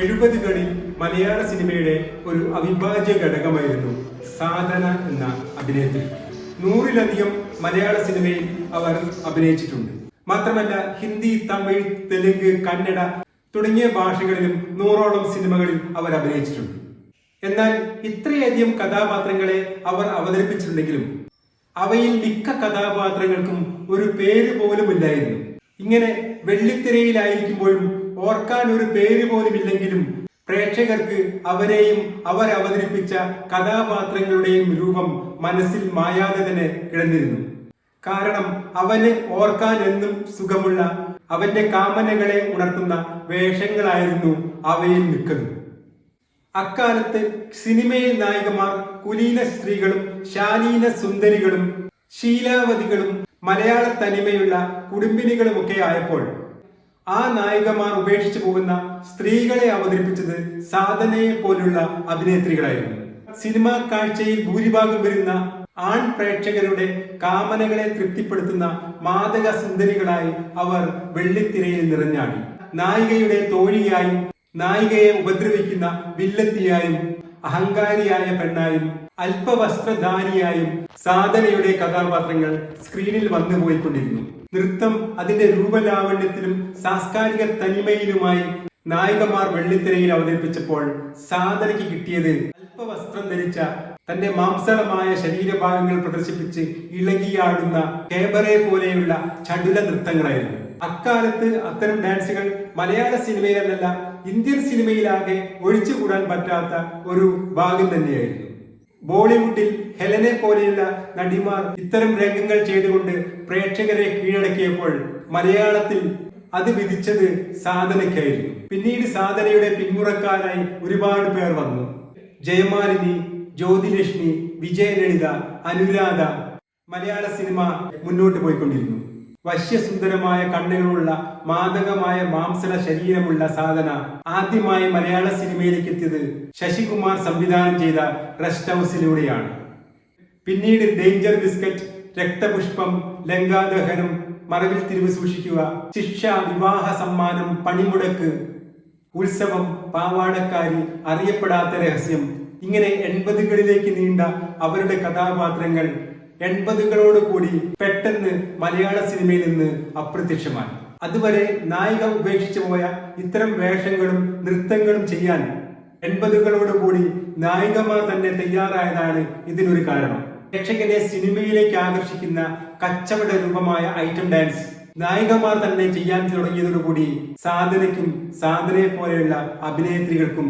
എഴുപതുകളിൽ മലയാള സിനിമയുടെ ഒരു അവിഭാജ്യ ഘടകമായിരുന്നു സാധന എന്ന അഭിനേത്രി നൂറിലധികം മലയാള സിനിമയിൽ അവർ അഭിനയിച്ചിട്ടുണ്ട്. മാത്രമല്ല ഹിന്ദി തമിഴ് തെലുങ്ക് കന്നഡ തുടങ്ങിയ ഭാഷകളിലും നൂറോളം സിനിമകളിൽ അവർ അഭിനയിച്ചിട്ടുണ്ട്. എന്നാൽ ഇത്രയധികം കഥാപാത്രങ്ങളെ അവർ അവതരിപ്പിച്ചിട്ടുണ്ടെങ്കിലും അവയിൽ മിക്ക കഥാപാത്രങ്ങൾക്കും ഒരു പേര് പോലും ഇല്ലായിരുന്നു ഇങ്ങനെ വെള്ളിത്തിരയിലായിരിക്കുമ്പോഴും ഓർക്കാൻ ഒരു പേര് പോലും ഇല്ലെങ്കിലും പ്രേക്ഷകർക്ക് അവരെയും അവർ അവതരിപ്പിച്ച കഥാപാത്രങ്ങളുടെയും രൂപം മനസ്സിൽ മായാതെ തന്നെ കിടന്നിരുന്നു. കാരണം അവന് ഓർക്കാൻ എന്നും സുഖമുള്ള അവന്റെ കാമനകളെ ഉണർത്തുന്ന വേഷങ്ങളായിരുന്നു അവയിൽ മിക്കതും അക്കാലത്ത് സിനിമയിൽ നായികമാർ കുലീന സ്ത്രീകളും ശാലീന സുന്ദരികളും ശീലാവതികളും മലയാള തനിമയുള്ള കുടുംബിനികളുമൊക്കെ ആയപ്പോൾ ആ നായികമാർ ഉപേക്ഷിച്ചു പോകുന്ന സ്ത്രീകളെ അവതരിപ്പിച്ചത് സാധനയെ പോലുള്ള അഭിനേത്രികളായിരുന്നു. സിനിമാ കാഴ്ചയിൽ ഭൂരിഭാഗം വരുന്ന ആൺ പ്രേക്ഷകരുടെ കാമനകളെ തൃപ്തിപ്പെടുത്തുന്ന മാതക സുന്ദരികളായി അവർ വെള്ളിത്തിരയിൽ നിറഞ്ഞാടി. നായികയുടെ തോഴിയായും നായികയെ ഉപദ്രവിക്കുന്ന വില്ലത്തിയായും അഹങ്കാരിയായ പെണ്ണായും അല്പവസ്ത്രധാരിയായും സാധനയുടെ കഥാപാത്രങ്ങൾ സ്ക്രീനിൽ വന്നു പോയിക്കൊണ്ടിരുന്നു നൃത്തം അതിന്റെ രൂപലാവണ്യത്തിലും സാംസ്കാരിക തനിമയിലുമായി നായികമാർ വെള്ളിത്തിരയിൽ അവതരിപ്പിച്ചപ്പോൾ സാധനയ്ക്ക് കിട്ടിയത് അല്പവസ്ത്രം ധരിച്ച തന്റെ മാംസളമായ ശരീരഭാഗങ്ങൾ പ്രദർശിപ്പിച്ച് ഇളകിയാടുന്ന കേബറെ പോലെയുള്ള ചടുല നൃത്തങ്ങളായിരുന്നു. അക്കാലത്ത് അത്തരം ഡാൻസുകൾ മലയാള സിനിമയിലല്ല ഇന്ത്യൻ സിനിമയിലാകെ ഒഴിച്ചുകൂടാൻ പറ്റാത്ത ഒരു ഭാഗം തന്നെയായിരുന്നു. ബോളിവുഡിൽ ഹെലനെ പോലെയുള്ള നടിമാർ ഇത്തരം രംഗങ്ങൾ ചെയ്തുകൊണ്ട് പ്രേക്ഷകരെ കീഴടക്കിയപ്പോൾ മലയാളത്തിൽ അത് വിധിച്ചത് സാധനയ്ക്കായിരുന്നു. പിന്നീട് സാധനയുടെ പിന്മുറക്കാരായി ഒരുപാട് പേർ വന്നു. ജയമാലിനി ജ്യോതിലക്ഷ്മി വിജയലളിത അനുരാധ മലയാള സിനിമ മുന്നോട്ട് പോയിക്കൊണ്ടിരുന്നു. വശ്യസുന്ദരമായ കണ്ണുകളുള്ള മാദകമായ മാംസല ശരീരമുള്ള സാധന ആദ്യമായി മലയാള സിനിമയിലേക്ക് എത്തിയത് ശശികുമാർ സംവിധാനം ചെയ്ത റെസ്റ്റ് ഹൗസിലൂടെയാണ് പിന്നീട് ഡേഞ്ചർ ബിസ്ക്കറ്റ് രക്തപുഷ്പം ലങ്കാദഹനം മറവിൽ തിരിവ് സൂക്ഷിക്കുക ശിക്ഷ വിവാഹ സമ്മാനം പണിമുടക്ക് ഉത്സവം പാവാടക്കാരി അറിയപ്പെടാത്ത രഹസ്യം ഇങ്ങനെ എൺപതുകളിലേക്ക് നീണ്ട അവരുടെ കഥാപാത്രങ്ങൾ എൺപതുകളോട് കൂടി പെട്ടെന്ന് മലയാള സിനിമയിൽ നിന്ന് അപ്രത്യക്ഷമായി. അതുവരെ നായിക ഉപേക്ഷിച്ചു പോയ ഇത്തരം വേഷങ്ങളും നൃത്തങ്ങളും ചെയ്യാൻ എൺപതുകളോട് കൂടി നായികമാർ തന്നെ തയ്യാറായതാണ് ഇതിനൊരു കാരണം. പ്രേക്ഷകനെ സിനിമയിലേക്ക് ആകർഷിക്കുന്ന കച്ചവട രൂപമായ ഐറ്റം ഡാൻസ് നായികമാർ തന്നെ ചെയ്യാൻ തുടങ്ങിയതോടുകൂടി സാധനയ്ക്കും സാധനയെ പോലെയുള്ള അഭിനേത്രികൾക്കും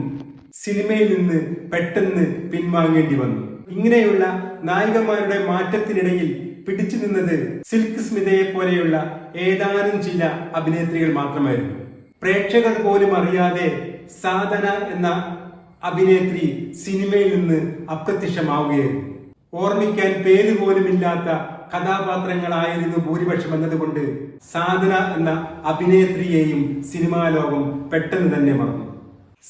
സിനിമയിൽ നിന്ന് പെട്ടെന്ന് പിൻവാങ്ങേണ്ടി വന്നു. ഇങ്ങനെയുള്ള നായികമാരുടെ മാറ്റത്തിനിടയിൽ പിടിച്ചു നിന്നത് സിൽക്ക് സ്മിതയെ പോലെയുള്ള ഏതാനും ചില അഭിനേത്രികൾ മാത്രമായിരുന്നു. പ്രേക്ഷകർ പോലും അറിയാതെ സാധന എന്ന അഭിനേത്രി സിനിമയിൽ നിന്ന് അപ്രത്യക്ഷമാവുകയായിരുന്നു. ഓർമ്മിക്കാൻ പേര് പോലുമില്ലാത്ത കഥാപാത്രങ്ങളായിരുന്നു ഭൂരിപക്ഷം എന്നതുകൊണ്ട് സാധന എന്ന അഭിനേത്രിയെയും സിനിമാ ലോകം പെട്ടെന്ന് തന്നെ മറന്നു.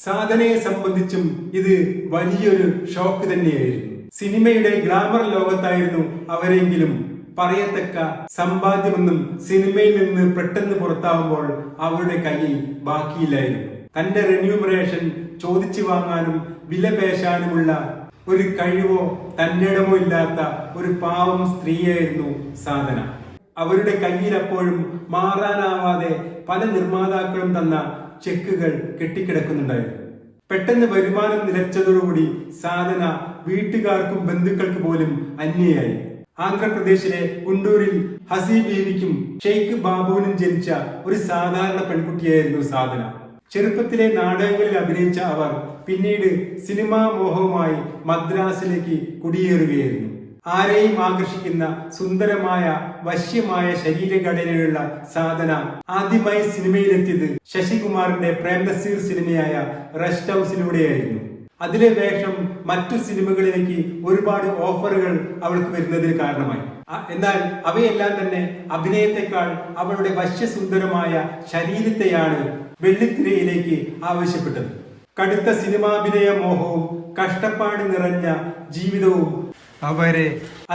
സാധനയെ സംബന്ധിച്ചും ഇത് വലിയൊരു ഷോക്ക് തന്നെയായിരുന്നു. സിനിമയുടെ ഗ്ലാമർ ലോകത്തായിരുന്നു അവരെങ്കിലും. പറയത്തക്ക സമ്പാദ്യമൊന്നും സിനിമയിൽ നിന്ന് പെട്ടെന്ന് പുറത്താവുമ്പോൾ അവരുടെ കയ്യിൽ ബാക്കിയില്ലായിരുന്നു. തന്റെ റെന്യൂമറേഷൻ ചോദിച്ചു വാങ്ങാനും വില പേശാനുമുള്ള ഒരു കഴിവോ തന്നിടമോ ഇല്ലാത്ത ഒരു പാവം സ്ത്രീയായിരുന്നു സാധന. അവരുടെ കയ്യിൽ അപ്പോഴും മാറാനാവാതെ പല നിർമ്മാതാക്കളും തന്ന ചെക്കുകൾ കെട്ടിക്കിടക്കുന്നുണ്ടായിരുന്നു. പെട്ടെന്ന് വരുമാനം നിലച്ചതോടുകൂടി സാധന വീട്ടുകാർക്കും ബന്ധുക്കൾക്ക് പോലും അന്യയായി ആന്ധ്രാപ്രദേശിലെ ഗുണ്ടൂരിൽ ഹസി ബീവിക്കും ഷെയ്ഖ് ബാബുവിനും ജനിച്ച ഒരു സാധാരണ പെൺകുട്ടിയായിരുന്നു സാധന. ചെറുപ്പത്തിലെ നാടകങ്ങളിൽ അഭിനയിച്ച അവർ പിന്നീട് സിനിമാ മോഹവുമായി മദ്രാസിലേക്ക് കുടിയേറുകയായിരുന്നു. ആരെയും ആകർഷിക്കുന്ന സുന്ദരമായ വശ്യമായ ശരീരഘടനയുള്ള സാധന ആദ്യമായി സിനിമയിലെത്തിയത് ശശികുമാറിന്റെ പ്രേംനസീർ സിനിമയായ റെസ്റ്റ് ഹൗസിലൂടെയായിരുന്നു. അതിലെ വേഷം മറ്റു സിനിമകളിലേക്ക് ഒരുപാട് ഓഫറുകൾ അവൾക്ക് വരുന്നതിന് കാരണമായി. എന്നാൽ അവയെല്ലാം തന്നെ അഭിനയത്തെക്കാൾ അവളുടെ വശ്യസുന്ദരമായ ശരീരത്തെയാണ് വെള്ളിത്തിരയിലേക്ക് ആവശ്യപ്പെട്ടത്. കടുത്ത സിനിമാഭിനയ മോഹവും കഷ്ടപ്പാട് നിറഞ്ഞ ജീവിതവും അവരെ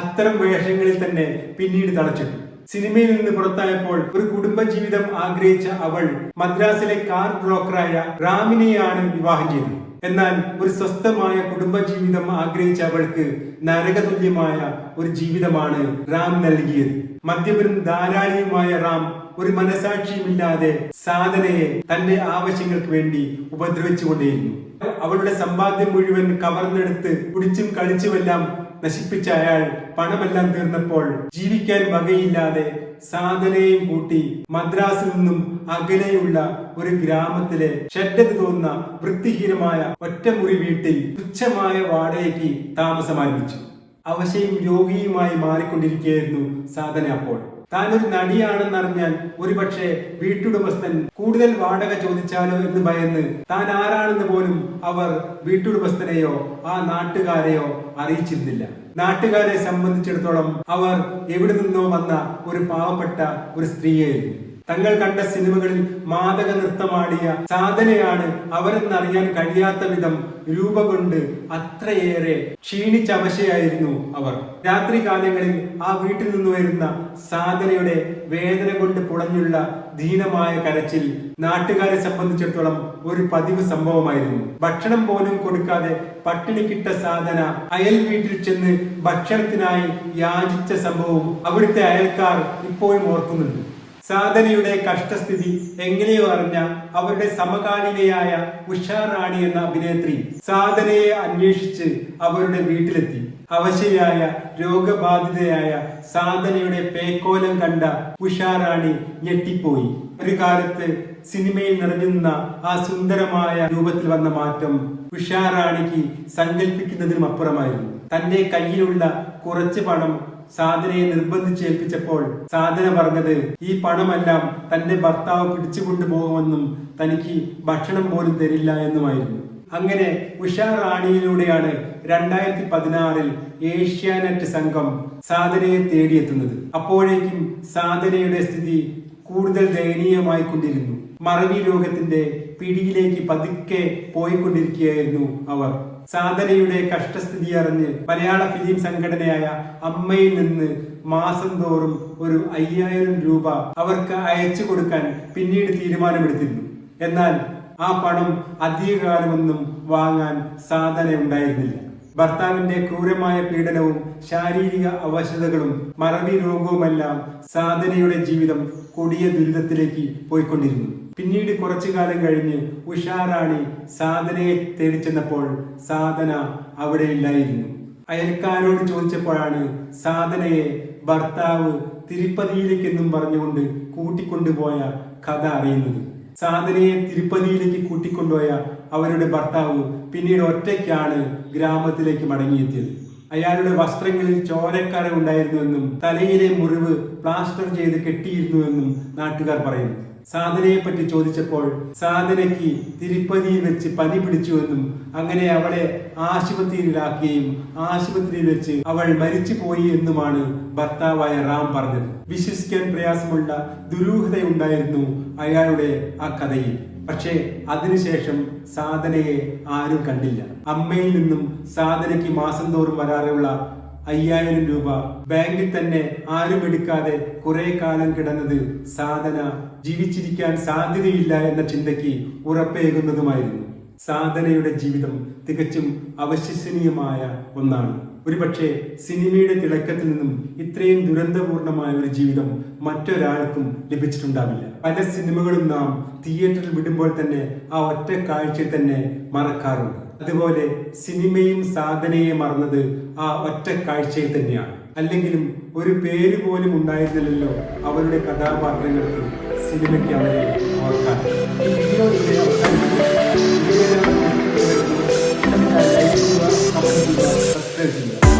അത്തരം വേഷങ്ങളിൽ തന്നെ പിന്നീട് തളച്ചിട്ടു. സിനിമയിൽ നിന്ന് പുറത്തായപ്പോൾ ഒരു കുടുംബജീവിതം ആഗ്രഹിച്ച അവൾ മദ്രാസിലെ കാർ ബ്രോക്കറായ റാമിനെയാണ് വിവാഹം ചെയ്തത്. എന്നാൽ ഒരു സ്വസ്ഥമായ കുടുംബജീവിതം ആഗ്രഹിച്ച അവൾക്ക് നരകതുല്യമായ ഒരു ജീവിതമാണ് റാം നൽകിയത്. മദ്യപനും ധാരാളിയുമായ റാം ഒരു മനസാക്ഷിയുമില്ലാതെ സാധനയെ തന്റെ ആവശ്യങ്ങൾക്ക് വേണ്ടി ഉപദ്രവിച്ചുകൊണ്ടേയിരുന്നു. അവളുടെ സമ്പാദ്യം മുഴുവൻ കവർന്നെടുത്ത് കുടിച്ചും കളിച്ചുമെല്ലാം നശിപ്പിച്ച അയാൾ പണമെല്ലാം തീർന്നപ്പോൾ ജീവിക്കാൻ വകയില്ലാതെ സാധനയും കൂട്ടി മദ്രാസിൽ നിന്നും അകലെയുള്ള ഒരു ഗ്രാമത്തിലെ ഷെഡെന്ന് തോന്നുന്ന വൃത്തിഹീനമായ ഒറ്റമുറി വീട്ടിൽ തുച്ഛമായ വാടകയ്ക്ക് താമസമാരംഭിച്ചു അവശയും രോഗിയുമായി മാറിക്കൊണ്ടിരിക്കുകയായിരുന്നു സാധന അപ്പോൾ. താൻ ഒരു നടിയാണെന്നറിഞ്ഞാൽ ഒരുപക്ഷെ വീട്ടുടമസ്ഥൻ കൂടുതൽ വാടക ചോദിച്ചാലോ എന്ന് ഭയന്ന് താൻ ആരാണെന്ന് പോലും അവർ വീട്ടുടമസ്ഥനെയോ ആ നാട്ടുകാരെയോ അറിയിച്ചിരുന്നില്ല. നാട്ടുകാരെ സംബന്ധിച്ചിടത്തോളം അവർ എവിടെ നിന്നോ വന്ന ഒരു പാവപ്പെട്ട ഒരു സ്ത്രീയായിരുന്നു. തങ്ങൾ കണ്ട സിനിമകളിൽ മാതക നൃത്തമാടിയ സാധനയാണ് അവരെന്നറിയാൻ കഴിയാത്ത വിധം രൂപ കൊണ്ട് അത്രയേറെ ക്ഷീണിച്ചവശയായിരുന്നു അവർ. രാത്രി കാലങ്ങളിൽ ആ വീട്ടിൽ നിന്ന് വരുന്ന സാധനയുടെ വേദന കൊണ്ട് പുളഞ്ഞുള്ള ദീനമായ കരച്ചിൽ നാട്ടുകാരെ സംബന്ധിച്ചിടത്തോളം ഒരു പതിവ് സംഭവമായിരുന്നു. ഭക്ഷണം പോലും കൊടുക്കാതെ പട്ടിണി കിട്ട സാധന അയൽ വീട്ടിൽ ചെന്ന് ഭക്ഷണത്തിനായി യാചിച്ച സംഭവം അവിടുത്തെ അയൽക്കാർ ഇപ്പോഴും ഓർക്കുന്നുണ്ട്. സാധനയുടെ കഷ്ടസ്ഥിതി എങ്ങനെയോ അറിഞ്ഞ അവരുടെ സമകാലികയായ ഉഷാറാണി എന്ന അഭിനേത്രി സാധനയെ അന്വേഷിച്ച് അവരുടെ വീട്ടിലെത്തി. അവശയായ രോഗബാധിതയായ സാധനയുടെ പേക്കോലം കണ്ട ഉഷാറാണി ഞെട്ടിപ്പോയി. ഒരു കാലത്ത് സിനിമയിൽ നിറഞ്ഞുനിന്ന ആ സുന്ദരമായ രൂപത്തിൽ വന്ന മാറ്റം ഉഷാറാണിക്ക് സങ്കല്പിക്കുന്നതിനും അപ്പുറമായിരുന്നു തന്റെ കയ്യിലുള്ള കുറച്ച് പണം സാധനയെ നിർബന്ധിച്ചേൽപ്പിച്ചപ്പോൾ സാധന പറഞ്ഞത് ഈ പണമെല്ലാം തന്റെ ഭർത്താവ് പിടിച്ചുകൊണ്ടുപോകുമെന്നും തനിക്ക് ഭക്ഷണം പോലും തരില്ല എന്നുമായിരുന്നു. അങ്ങനെ ഉഷാ റാണിയിലൂടെയാണ് രണ്ടായിരത്തി പതിനാറിൽ ഏഷ്യാനെറ്റ് സംഘം സാധനയെ തേടിയെത്തുന്നത്. അപ്പോഴേക്കും സാധനയുടെ സ്ഥിതി കൂടുതൽ ദയനീയമായി കൊണ്ടിരുന്നു. മറവി രോഗത്തിന്റെ പിടിയിലേക്ക് പതുക്കെ പോയിക്കൊണ്ടിരിക്കുകയായിരുന്നു അവർ. സാധനയുടെ കഷ്ടസ്ഥിതി അറിഞ്ഞ് മലയാള ഫിലിം സംഘടനയായ അമ്മയിൽ നിന്ന് മാസം തോറും ഒരു അയ്യായിരം രൂപ അവർക്ക് അയച്ചു കൊടുക്കാൻ പിന്നീട് തീരുമാനമെടുത്തിരുന്നു. എന്നാൽ ആ പണം അധികകാലമൊന്നും വാങ്ങാൻ സാധന ഉണ്ടായിരുന്നില്ല ഭർത്താവിന്റെ ക്രൂരമായ പീഡനവും ശാരീരിക അവശതകളും മറവി രോഗവുമെല്ലാം സാധനയുടെ ജീവിതം കൊടിയ ദുരിതത്തിലേക്ക് പോയിക്കൊണ്ടിരുന്നു. പിന്നീട് കുറച്ചു കാലം കഴിഞ്ഞ് ഉഷാറാണി സാധനയെ തേടിച്ചെന്നപ്പോൾ സാധന അവിടെ ഇല്ലായിരുന്നു. അയൽക്കാരോട് ചോദിച്ചപ്പോഴാണ് സാധനയെ ഭർത്താവ് തിരുപ്പതിയിലേക്കെന്നും പറഞ്ഞുകൊണ്ട് കൂട്ടിക്കൊണ്ടുപോയ കഥ അറിയുന്നത്. സാധനയെ തിരുപ്പതിയിലേക്ക് കൂട്ടിക്കൊണ്ടുപോയ അവരുടെ ഭർത്താവ് പിന്നീട് ഒറ്റയ്ക്കാണ് ഗ്രാമത്തിലേക്ക് മടങ്ങിയെത്തിയത്. അയാളുടെ വസ്ത്രങ്ങളിൽ ചോരക്കര ഉണ്ടായിരുന്നുവെന്നും തലയിലെ മുറിവ് പ്ലാസ്റ്റർ ചെയ്ത് കെട്ടിയിരുന്നുവെന്നും നാട്ടുകാർ പറയുന്നു. സാധനയെ പറ്റി ചോദിച്ചപ്പോൾ സാധനയ്ക്ക് തിരുപ്പതിയിൽ വെച്ച് പനി പിടിച്ചുവെന്നും അങ്ങനെ അവളെ ആശുപത്രിയിലാക്കുകയും ആശുപത്രിയിൽ വെച്ച് അവൾ മരിച്ചു പോയി എന്നുമാണ് ഭർത്താവായ റാം പറഞ്ഞത്. വിശ്വസിക്കാൻ പ്രയാസമുള്ള ദുരൂഹതയുണ്ടായിരുന്നു അയാളുടെ ആ കഥയിൽ. പക്ഷേ അതിനുശേഷം സാധനയെ ആരും കണ്ടില്ല. അമ്മയിൽ നിന്നും സാധനയ്ക്ക് മാസം തോറും വരാറുള്ള അയ്യായിരം രൂപ ബാങ്കിൽ തന്നെ ആരും എടുക്കാതെ കുറെ കാലം കിടന്നത് സാധന ജീവിച്ചിരിക്കാൻ സാധ്യതയില്ല എന്ന ചിന്തയ്ക്ക് ഉറപ്പേകുന്നതുമായിരുന്നു. സാധനയുടെ ജീവിതം തികച്ചും അവിശ്വസനീയമായ ഒന്നാണ്. ഒരുപക്ഷെ സിനിമയുടെ തിളക്കത്തിൽ നിന്നും ഇത്രയും ദുരന്തപൂർണമായ ഒരു ജീവിതം മറ്റൊരാൾക്കും ലഭിച്ചിട്ടുണ്ടാവില്ല. പല സിനിമകളും നാം തിയേറ്ററിൽ വിടുമ്പോൾ തന്നെ ആ ഒറ്റ കാഴ്ചയിൽ തന്നെ മറക്കാറുണ്ട്. അതുപോലെ സിനിമയും സാധനയെ മറന്നത് ആ ഒറ്റ കാഴ്ചയിൽ തന്നെയാണ്. അല്ലെങ്കിലും ഒരു പേര് പോലും ഉണ്ടായിരുന്നില്ലല്ലോ അവരുടെ കഥാപാത്രങ്ങൾക്ക് സിനിമയ്ക്ക് അവരെ ഓർക്കാൻ. Sevgiler.